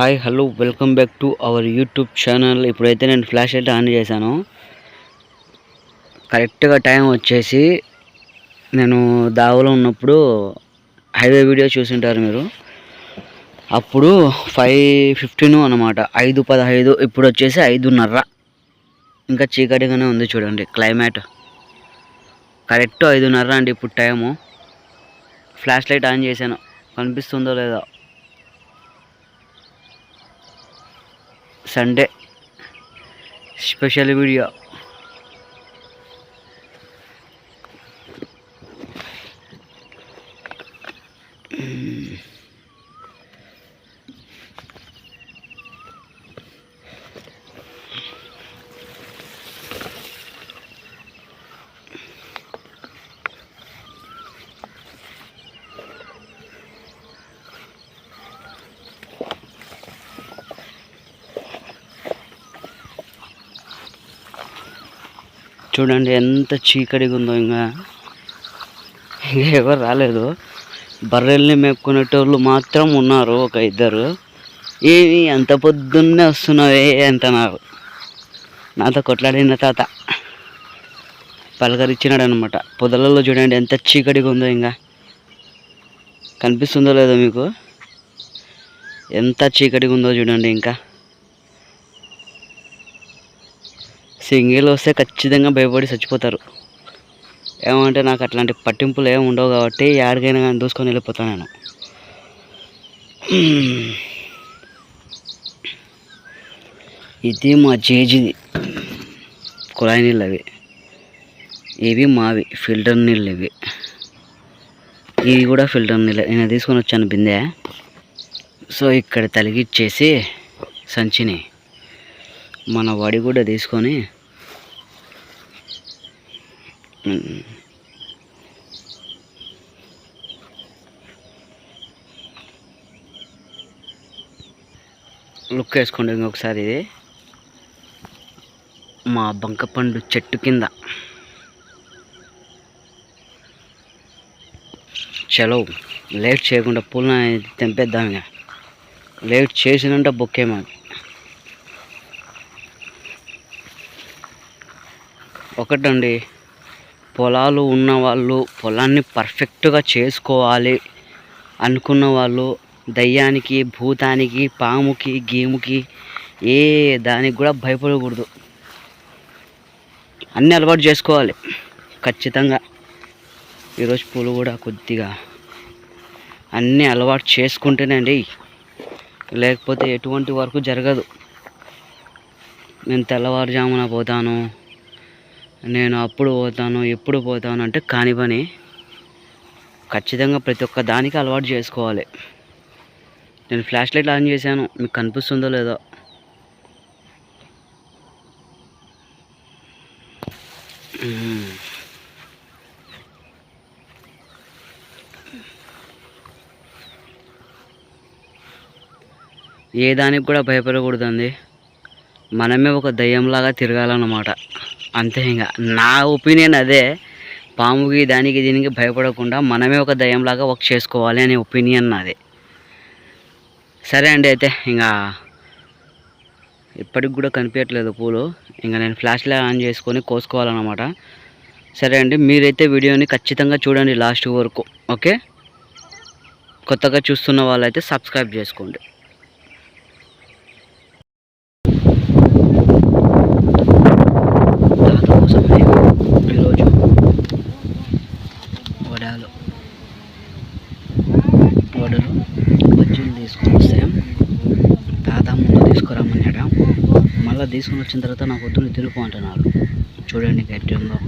Hi hello welcome back to our YouTube channel. ఇప్పుడైతే నేను flash light on చేశాను. కరెక్ట్గా టైం వచ్చేసి నేను దావలో ఉన్నప్పుడు హైవే వీడియో చూసింటారు మీరు. అప్పుడు ఫైవ్ ఫిఫ్టీన్ అనమాట ఐదు పదహైదు ఇప్పుడు వచ్చేసి ఐదున్నర. ఇంకా చీకటిగానే ఉంది చూడండి క్లైమేట్. కరెక్ట్ ఐదున్నర అండి ఇప్పుడు టైము. ఫ్లాష్ లైట్ ఆన్ చేశాను. కనిపిస్తుందో లేదో. సండే స్పెషల్ వీడియో చూడండి ఎంత చీకటిగా ఉందో ఇంకా. ఇంకా ఎవరు రాలేదు. బర్రెల్ని మేపుకునేటోళ్ళు మాత్రం ఉన్నారు ఒక ఇద్దరు. ఏమి అంత పొద్దున్నే వస్తున్నావే అంటున్నారు. నాతో కొట్లాడిన తాత. పలకరించినాడు అనమాట పొదలలో చూడండి ఎంత చీకటిగా ఉందో ఇంకా. కనిపిస్తుందో లేదో మీకు? ఎంత చీకటిగా ఉందో చూడండి ఇంకా. సింగిల్ వస్తే ఖచ్చితంగా భయపడి చచ్చిపోతారు. ఏమంటే నాకు అట్లాంటి పట్టింపులు ఏమి ఉండవు కాబట్టి ఎక్కడికైనా కానీ దూసుకొని వెళ్ళిపోతాను నేను. ఇది మా జేజీది కుళాయి నీళ్ళు అవి. ఇవి మావి ఫిల్టర్ నీళ్ళు ఇవి. ఇవి కూడా ఫిల్టర్ నీళ్ళు. నేను తీసుకొని వచ్చాను బిందె. సో ఇక్కడ తలిగిచ్చేసి సంచిని మన వడి కూడా తీసుకొని లుక్ వేసుకోండి ఇంకొకసారి ఇది. మా బంకపండు చెట్టు కింద. చలో లేట్ చేయకుండా పూలను తెంపేద్దాం ఇక లేట్ చేసినంటే బొక్కే మాకు ఒకటండి. పొలాలు ఉన్నవాళ్ళు పొలాన్ని పర్ఫెక్ట్గా చేసుకోవాలి అనుకున్న వాళ్ళు దయ్యానికి భూతానికి పాముకి గేముకి ఏ దానికి కూడా భయపడకూడదు. అన్నీ అలవాటు చేసుకోవాలి. ఖచ్చితంగా ఈరోజు పూలు కూడా కొద్దిగా అన్నీ అలవాటు చేసుకుంటేనండి లేకపోతే ఎటువంటి వరకు జరగదు. నేను తెల్లవారుజామున పోతాను. నేను అప్పుడు పోతాను ఎప్పుడు పోతాను అంటే కాని పని. ఖచ్చితంగా ప్రతి ఒక్క దానికి అలవాటు చేసుకోవాలి. నేను ఫ్లాష్ లైట్ ఆన్ చేశాను. మీకు కనిపిస్తుందో లేదో. ఏ దానికి కూడా భయపడకూడదండి. మనమే ఒక దయ్యంలాగా తిరగాలన్నమాట. అంతే ఇంకా. నా ఒపీనియన్ అదే. పాముకి దానికి దీనికి భయపడకుండా మనమే ఒక దయ్యంలాగా వర్క్ చేసుకోవాలి అనే ఒపీనియన్ నాది. సరే అండి అయితే ఇంకా ఇప్పటికి కూడా కనిపించట్లేదు పూలు. ఇంకా నేను ఫ్లాష్ లైట్ ఆన్ చేసుకొని కోసుకోవాలన్నమాట. సరే అండి మీరైతే వీడియోని ఖచ్చితంగా చూడండి లాస్ట్ వరకు ఓకే? కొత్తగా చూస్తున్న వాళ్ళైతే సబ్స్క్రైబ్ చేసుకోండి తాత కోసమే ఈరోజు వడాలు వడలు బజ్జీలు తీసుకొని వస్తే తాత ముందు తీసుకురమ్మన్నాడు మళ్ళీ తీసుకొని వచ్చిన తర్వాత నాకు వద్దు తిరుగు అంటున్నాడు చూడండి గట్టిగా ఉందో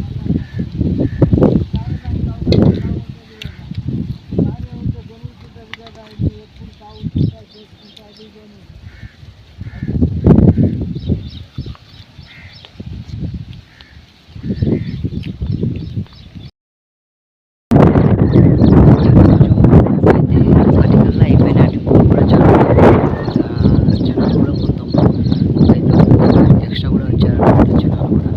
ఒకటికల్లా అయిపోయినట్టు కూడా చాలా ఇంకా జనాలు కూడా కొంత ఎక్స్ట్రా కూడా వచ్చారు జనాలు కూడా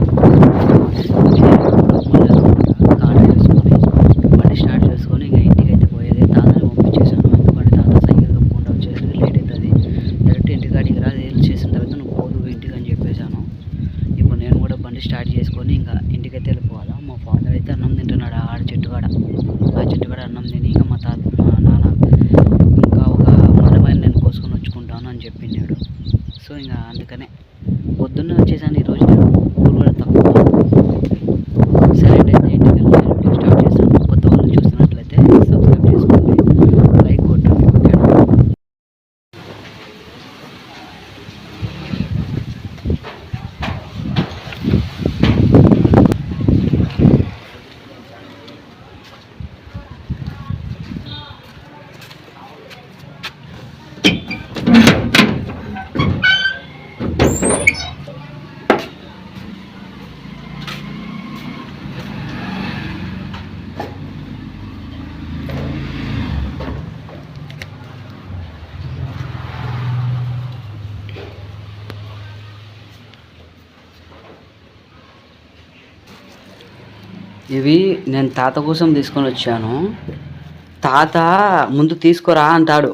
ఇవి నేను తాత కోసం తీసుకొని వచ్చాను. తాత ముందు తీసుకురా అంటాడు.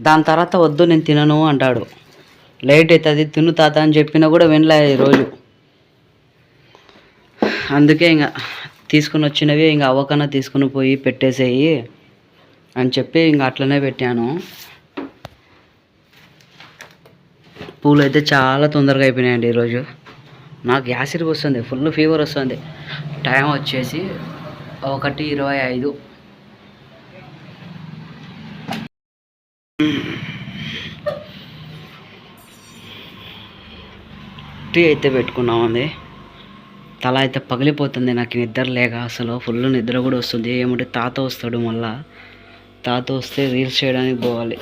దాని తర్వాత వద్దు నేను తినను అంటాడు. లేట్ అవుతుంది తిను తాత అని చెప్పినా కూడా వినలే ఈరోజు అందుకే ఇంకా తీసుకుని వచ్చినవి ఇంకా అవ్వకన్నా తీసుకుని పోయి పెట్టేసేయి అని చెప్పి ఇంకా అట్లనే పెట్టాను. పూలు అయితే చాలా తొందరగా అయిపోయినాయండి ఈరోజు నాకు యాసిడ్ వస్తుంది ఫుల్ ఫీవర్ వస్తుంది. టైం వచ్చేసి ఒకటి ఇరవై ఐదు. టీ అయితే పెట్టుకున్నామండి తల అయితే పగిలిపోతుంది నాకు నిద్ర లేక అసలు. ఫుల్ నిద్ర కూడా వస్తుంది. ఏమంటే తాత వస్తాడు మళ్ళా. తాత వస్తే రీల్స్ చేయడానికి పోవాలి.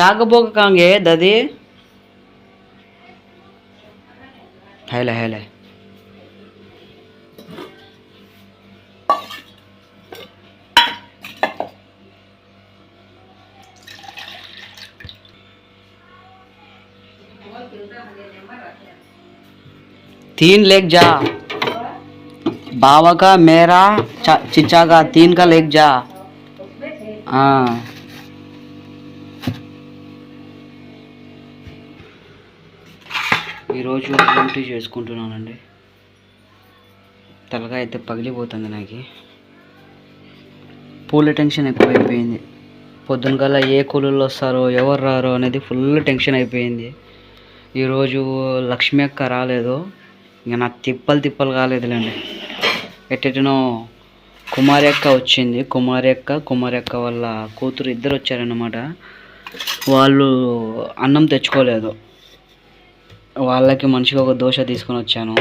ಸಾಗಬೋಗ ಕಾಂಗೆ ದದಿ. ಹೇಳ तीन लेग जा बाबा का मेरा चिचा का तीन का लेग जा हाँ ఈరోజు టీ చేసుకుంటున్నానండి. తలగా అయితే పగిలిపోతుంది నాకు. పూల టెన్షన్ ఎక్కువైపోయింది. పొద్దున కల్లా ఏ కూలీలు వస్తారో ఎవరు రారో అనేది ఫుల్ టెన్షన్ అయిపోయింది. ఈరోజు లక్ష్మి అక్క రాలేదు. ఇంకా నా తిప్పలు తిప్పలు కాలేదులేండి. ఎట్టెటనో కుమారి అక్క వచ్చింది. కుమారి అక్క కుమారి అక్క వాళ్ళ కూతురు ఇద్దరు వచ్చారన్నమాట. వాళ్ళు అన్నం తెచ్చుకోలేదు. వాళ్ళకి మనిషికి ఒక దోశ తీసుకొని వచ్చాను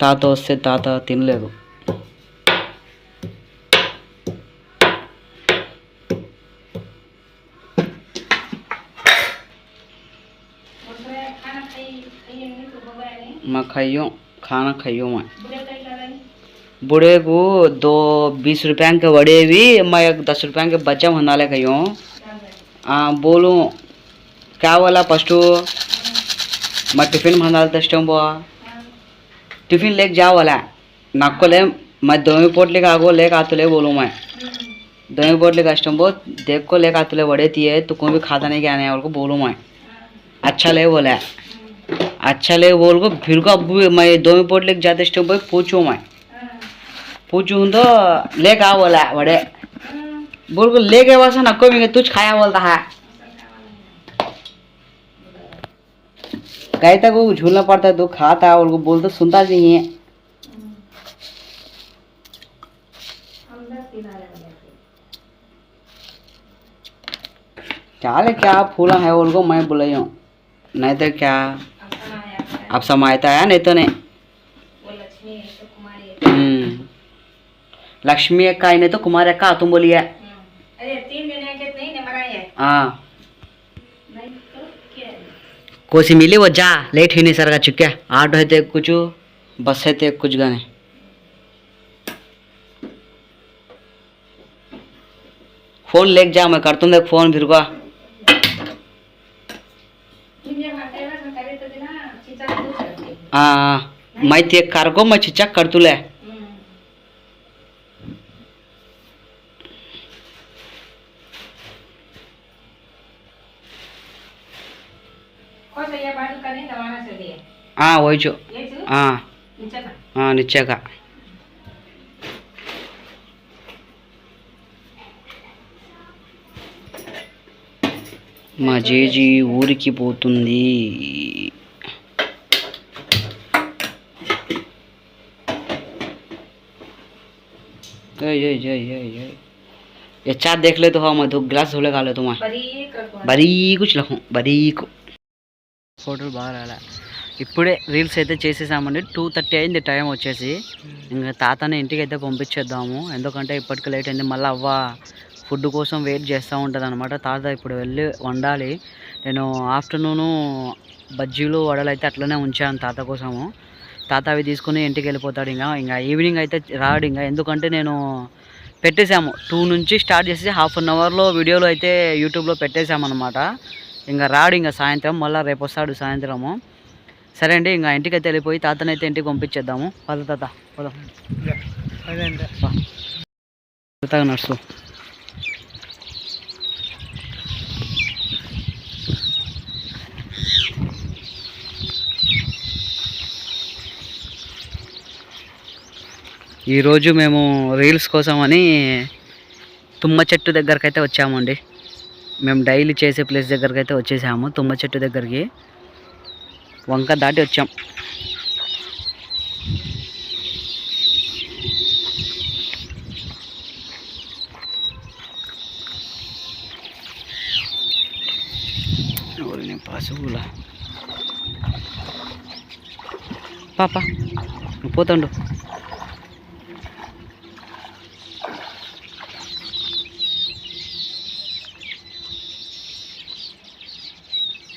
తాత వస్తే తాత తినలేదు मैं खाइयो खाना खाइयो मैं बूढ़े को दो बीस रुपया के वड़े भी मैं एक दस रुपया के बच्चा बना ले खाइयो हाँ बोलूँ क्या बोला फर्स्ट मैं टिफिन बना इष्टम बो टिफिन लेके जाओ वाला नक्को ले मैं दोमी पोटली का आगो लेके आतुले बोलूँ मैं दोमी पोटली का इष्टम बो देख को लेके आतुले वड़े दिए तो कोई भी खाता नहीं क्या नहीं और को बोलूँ मैं अच्छा ले बोला अच्छा ले बोल को फिर को अब भी मैं दो में पोट लेके जाते स्टॉप पे पूछूं मैं पूछूं तो लेके आ बोला बड़े बोल को लेके वैसा नको भी तुझ खाया बोलता है कहीं तक वो झूलना पड़ता है तो खाता है और को बोलता सुनता नहीं है। चाले क्या फूला है उनको मैं बुलाई हूँ। नहीं तो क्या? अब समायता है नहीं तो नहीं। हम्म। लक्ष्मी अक्का नहीं तो कुमार तुम बोलिए के नहीं ने मराए है। हाँ नहीं तो क्या है? कोसी मिली वो जा, लेट ही नहीं सर का चुक्या आटो है कुछ, बस है कुछ गाने। फ़ोन लेके जा, मैं करता हूँ फ़ोन फिर को। हैं तो हैं। मैं ते कार को, मैं चिच्चा कर तुले दिए हाँ वही जो ये चू हाँ नीचे का हाँ नीचे का మా జేజీ ఊరికి పోతుంది ఏయ్, ఏయ్, ఏయ్, ఏయ్, ఏయ్. ये चार देख ले तो हाँ मैं दो गिलास धोले खा ले तुम्हारे बड़ी कर कौन బరీకు చిలకం బరీకు ఫోటోలు బాగా రాలే ఇప్పుడే రీల్స్ అయితే చేసేసామండి. టూ థర్టీ అయింది టైం వచ్చేసి. ఇంకా తాతని ఇంటికి అయితే పంపించేద్దాము. ఎందుకంటే ఇప్పటికి లేట్ అయింది. మళ్ళీ అవ్వ ఫుడ్ కోసం వెయిట్ చేస్తూ ఉంటుంది అనమాట తాత ఇప్పుడు వెళ్ళి వండాలి. నేను ఆఫ్టర్నూను బజ్జీలు వడలు అయితే అట్లనే ఉంచాను తాత కోసము. తాత అవి తీసుకుని ఇంటికి వెళ్ళిపోతాడు ఇంకా. ఇంకా ఈవినింగ్ అయితే రాడు ఇంకా. ఎందుకంటే నేను పెట్టేశాము. టూ నుంచి స్టార్ట్ చేసి హాఫ్ అన్ అవర్లో వీడియోలు అయితే యూట్యూబ్లో పెట్టేశామన్నమాట. ఇంకా రాడు ఇంకా సాయంత్రం. మళ్ళీ రేపు వస్తాడు సాయంత్రము. సరే అండి ఇంకా ఇంటికి అయితే వెళ్ళిపోయి తాతనైతే ఇంటికి పంపించేద్దాము. పద తాత పద. తాత నడుస్తూ. ఈరోజు మేము రీల్స్ కోసం అని తుమ్మ చెట్టు దగ్గరకైతే వచ్చామండి. మేము డైలీ చేసే ప్లేస్ దగ్గరకైతే వచ్చేసాము తుమ్మ చెట్టు దగ్గరికి. వంక దాటి వచ్చాం. ఓరిని పశువుల? పాప నువ్వు పోతాండు.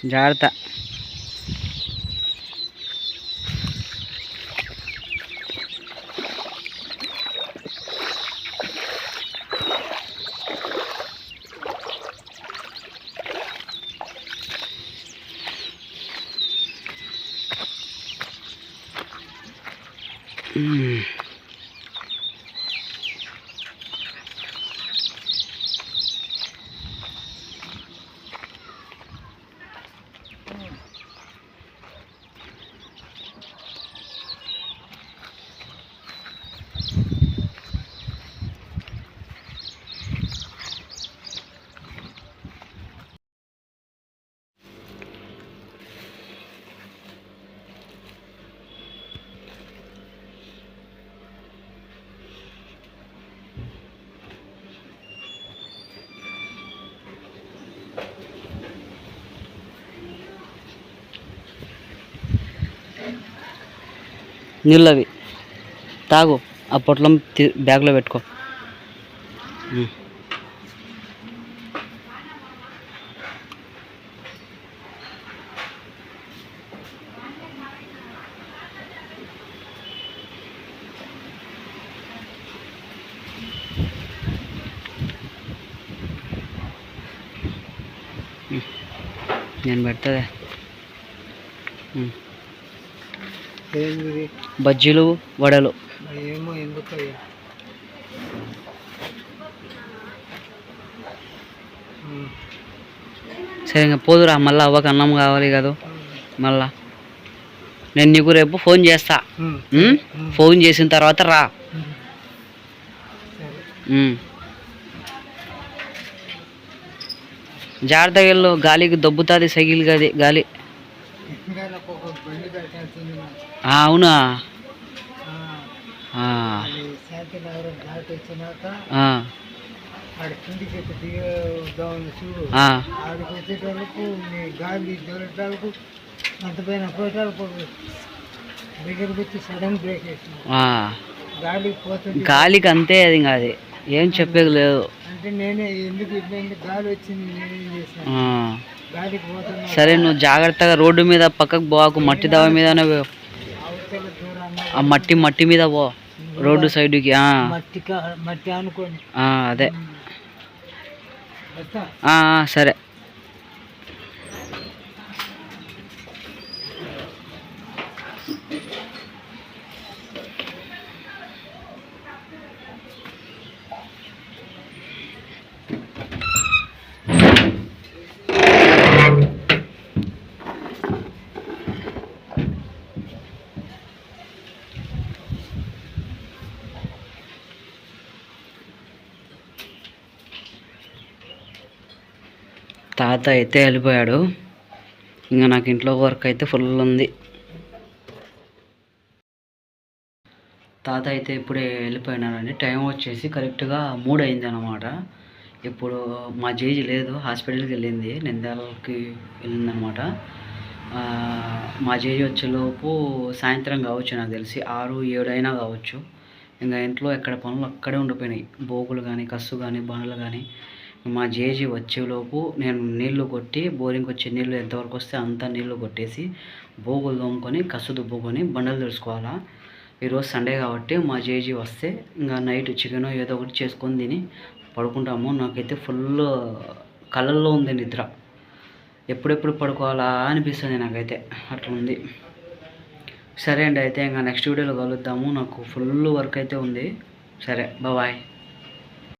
జాగ్రత్త. మ్మ్. నీళ్ళు అవి తాగు ఆ పొట్లం బ్యాగ్లో పెట్టుకో. నేను. ఏంది బజ్జీలు వడలు. ఏమో ఎందుకు అయ్యా సరే ఇంకా పోదురా మళ్ళీ అవ్వక అన్నం కావాలి కదా. మళ్ళా. నేను నీకు రేపు ఫోన్ చేస్తా? ఫోన్ చేసిన తర్వాత రా. జాగ్రత్తగా వెళ్ళు గాలికి దొబ్బుతుంది సైకిల్ గది గాలి. అవునా. గాలికి అంతే అది ఇంకా అది. ఏం చెప్పేది లేదు. సరే నువ్వు జాగ్రత్తగా రోడ్డు మీద పక్కకు పోకు మట్టి దవ దూరాన్ని ఆ మట్టి మట్టి మీద పో రోడ్డు సైడ్కి ఆ, మట్టి కా- మట్టి అనుకోని ఆ, అదే సరే. తాత అయితే వెళ్ళిపోయాడు. ఇంకా నాకు ఇంట్లో వర్క్ అయితే ఫుల్ ఉంది. తాత అయితే ఇప్పుడే వెళ్ళిపోయినారండి టైం వచ్చేసి కరెక్ట్గా మూడు అయింది అనమాట ఇప్పుడు మా జేజీ లేదు హాస్పిటల్కి వెళ్ళింది నిందాలకి వెళ్ళిందనమాట మా జేజీ వచ్చేలోపు సాయంత్రం కావచ్చు నాకు తెలిసి ఆరు ఏడు అయినా కావచ్చు. ఇంకా ఇంట్లో ఎక్కడ పనులు అక్కడే ఉండిపోయినాయి. బోగులు కానీ కస్సు కానీ బండలు కానీ మా జేజీ వచ్చేలోపు నేను నీళ్ళు కొట్టి బోరింగ్ వచ్చే నీళ్ళు ఎంతవరకు వస్తే అంత నీళ్ళు కొట్టేసి బోగులు తోముకొని కసు దుబ్బుకొని బండలు తెలుసుకోవాలా ఈరోజు సండే కాబట్టి మా జేజీ వస్తే ఇంకా నైట్ చికెన్ ఏదో ఒకటి చేసుకొని తిని పడుకుంటాము. నాకైతే ఫుల్ కళ్ళల్లో ఉంది నిద్ర. ఎప్పుడెప్పుడు పడుకోవాలా అనిపిస్తుంది నాకైతే. అట్లా ఉంది సరే అండి అయితే ఇంకా నెక్స్ట్ వీడియోలో కలుద్దాము. నాకు ఫుల్ వర్క్ అయితే ఉంది. సరే బాయ్.